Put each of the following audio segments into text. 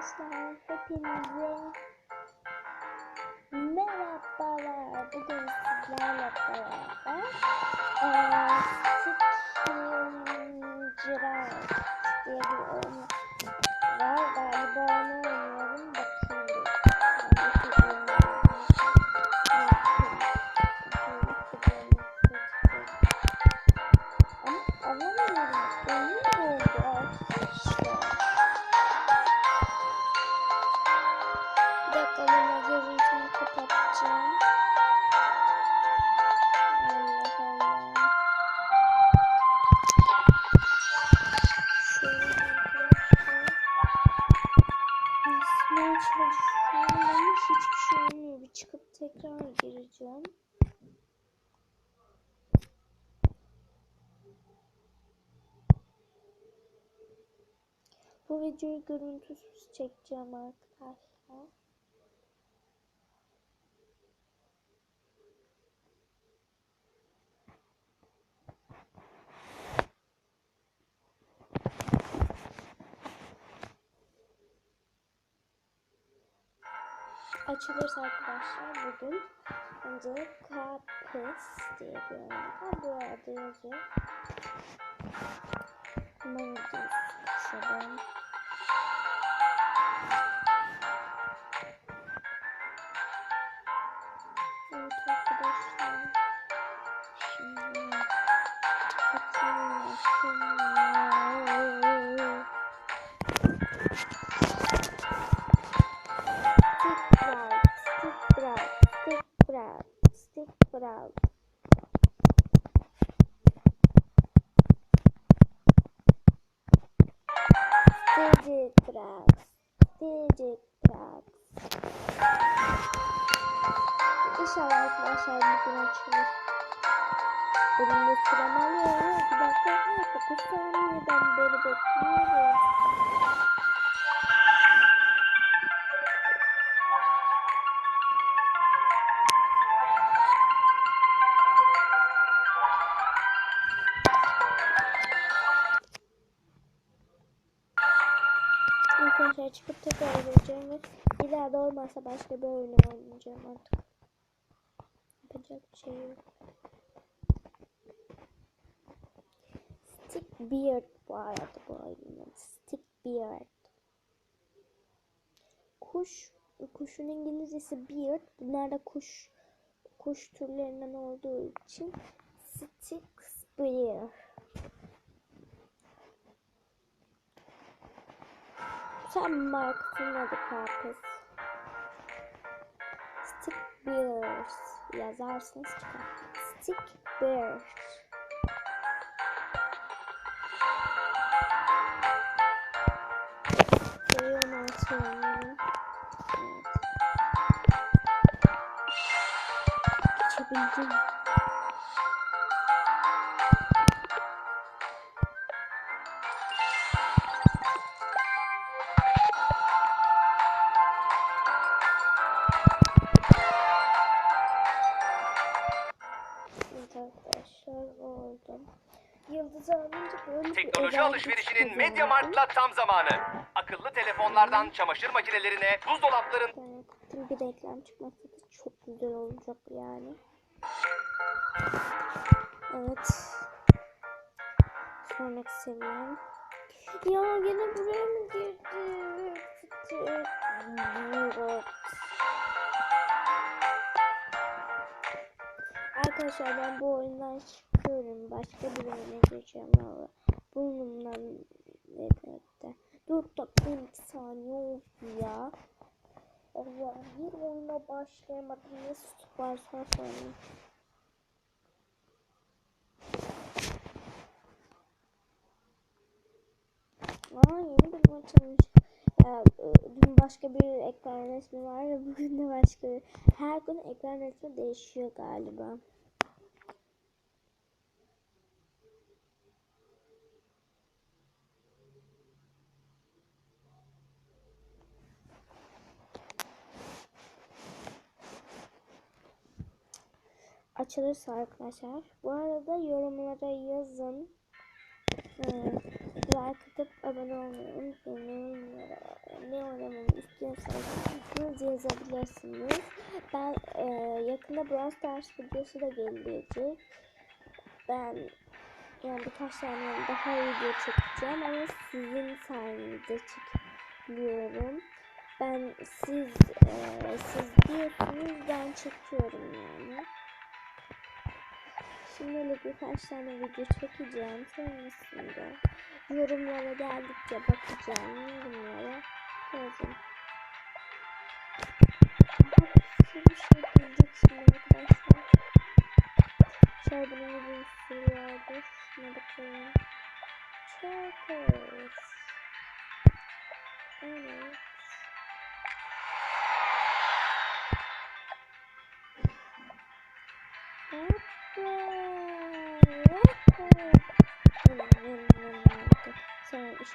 arkadaşlar hepinize merhabalar. Bugün sizlerle beraber eee Skinjirat diye bir oyun var. Galiba onu Bu videoyu görüntüsüz çekeceğim arkadaşlar. Açılırsa arkadaşlar bugün önce Kapes diye bir oyun var. Bu arada yazıyor. Gidiyoruz. Şuradan. Brawl. İnşallah arkadaşlar bugün açılır. Benim de sıram alıyor. Bir dakika. 9 saniyeden beri bekliyorum. Arkadaşlar çıkıp tekrar gireceğim ve ileride olmazsa başka bir oyun oynayacağım artık. Yapacak bir şey yok. Stick Beard bu arada bu oyunun. Stick Beard. Kuş, kuşun İngilizcesi beard. Bunlar da kuş, kuş türlerinden olduğu için Stick Beard. Sen markasının adı Karpuz. Stick Bears yazarsınız çıkar. Stick Bears. Seviyorum artık. Evet. Mediamarkt'la tam zamanı. Akıllı telefonlardan çamaşır makinelerine, buzdolapların baktım bir reklam çıkmasa da çok güzel olacak yani. Evet. Sonraki seviyem. Ya yine buraya mı girdi? Evet. Arkadaşlar ben bu oyundan çıkıyorum. Başka bir oyuna geçeceğim valla. Burnumdan saniye oldu ya. Allah bir oyuna başlayamadım. Ne süt varsa sonra. Aa yeni bir maç. Ya, e, dün başka bir ekran resmi var ve bugün de başka bir. Her gün ekran resmi değişiyor galiba. Açılırsa arkadaşlar. Bu arada yorumlara yazın. Ee, like atıp abone olmayı unutmayın. Ne oynamayı isterseniz yazabilirsiniz. Ben e, yakında Brawl Stars videosu da gelecek. Ben yani birkaç tane daha video çekeceğim ama sizin sayenizde çekiyorum. Ben siz e, siz diyorsunuz ben çekiyorum yani. Şimdilik birkaç tane video çekeceğim. Sonrasında yorumlara geldikçe bakacağım. Yorumlara. Aha, bir şey diyecek şimdi arkadaşlar. Şarkının gibi bir sürü vardı. Şuna bakalım. Çok hoş. Evet.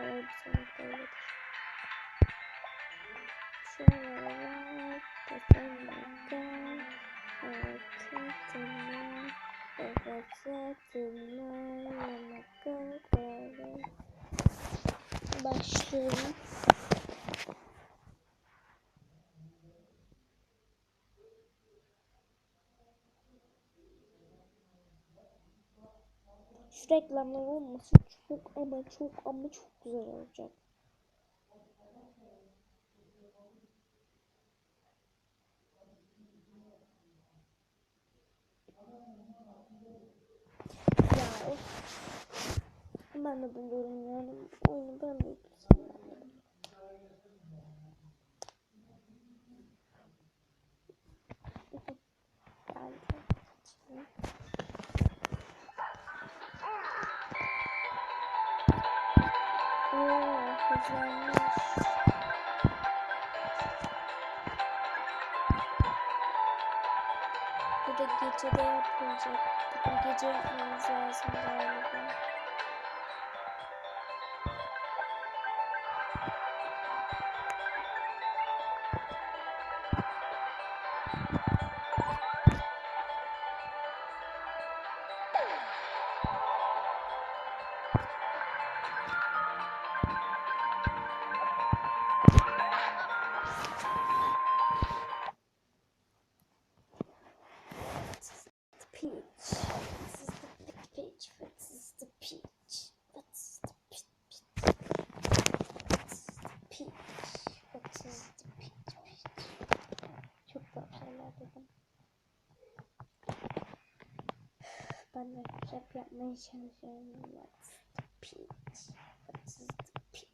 İnşallah bir sonraki öyledir. Şöyle var. Kesinlikle. Hareketine. Nefesetine. Yanakı böyle. Başlıyorum. Reklamlar olması çok ama çok ama çok güzel olacak. Ben de buluyorum yani. Oyunu ben de Hızlanmış. Bu da gecede yapılacak. Bugün gece yapmamız lazım galiba. Ben de rap yapmaya çalışıyorum. What's the peach? What is the peach?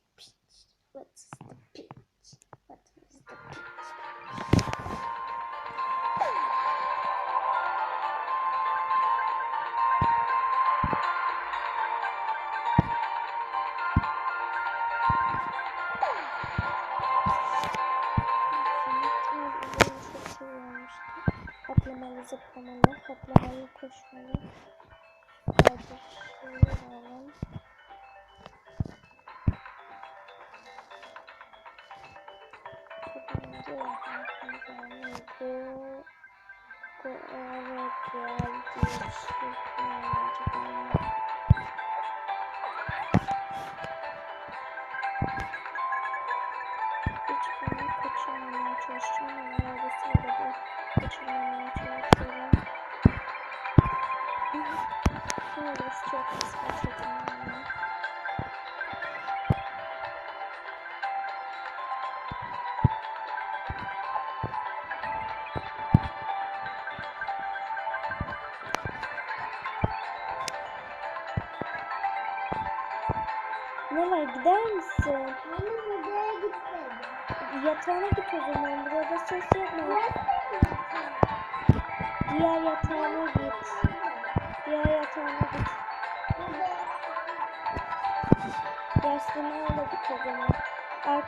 What is the peach? What is the olmuştu. Hoplamalı zıplamalı, hoplamalı koşmalı. Hiç bunu kaçırmamaya çalışacağım ama arabasıyla da kaçırmamaya Arabası çok kısmet çekimler. Ne var gider misin? Anne buraya gitmedi. Yatağına git o zaman. Burada ses yapma. Diğer yatağına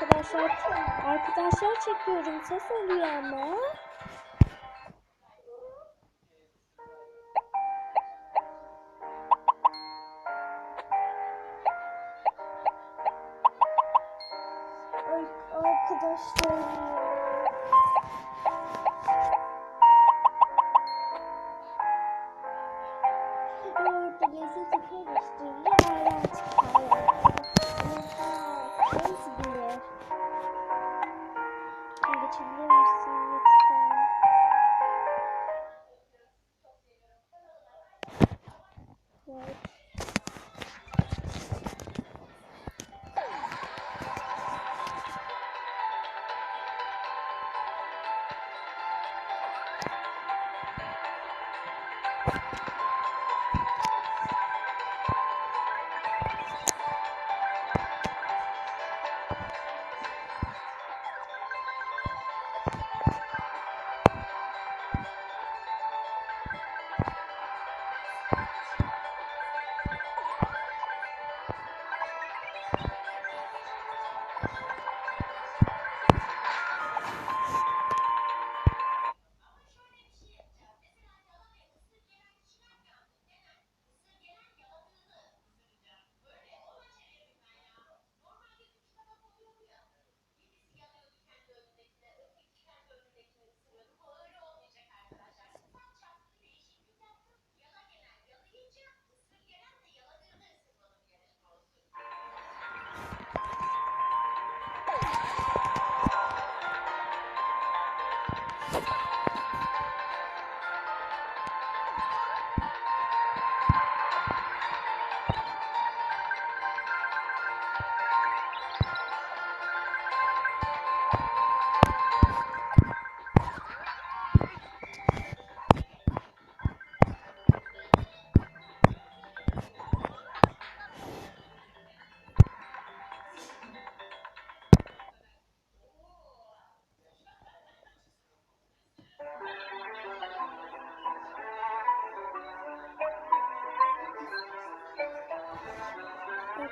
Arkadaşlar, arkadaşlar çekiyorum. Ses oluyor ama.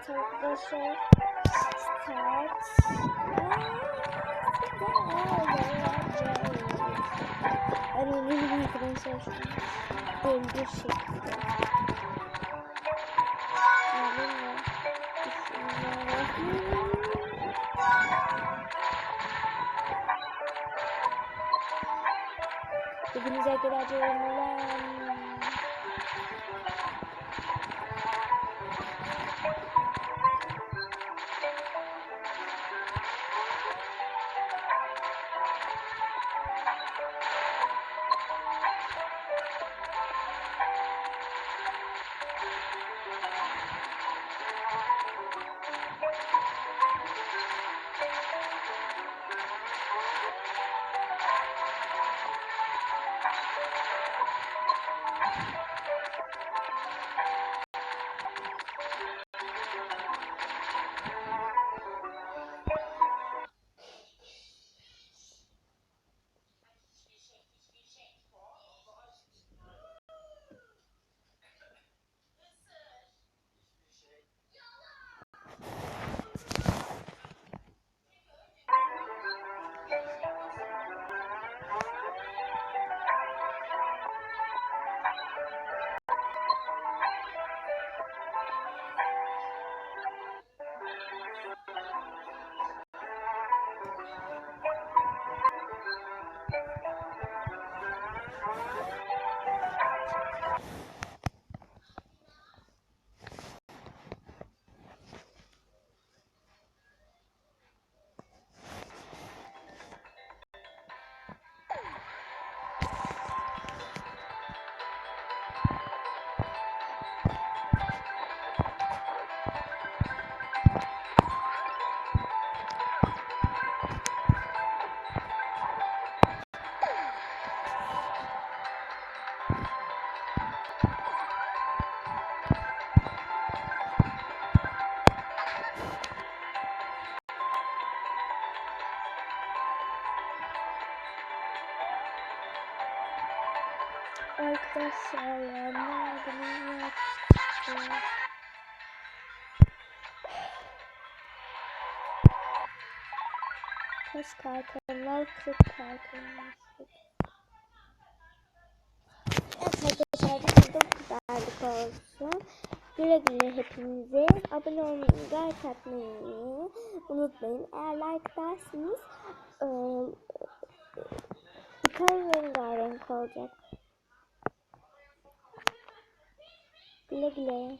Evet arkadaşlar. Start. Bilmiyorum arkadaşlar. Döndür şekilde. Hepinize. Arkadaşlar Kaç kartonlar? 40 kartonlar. Evet arkadaşlar bu da kadarlık olsun. Güle güle hepinize. Abone olmayı, like atmayı unutmayın. Eğer like derseniz ıı, yukarı rengarenk olacak. Güle güle.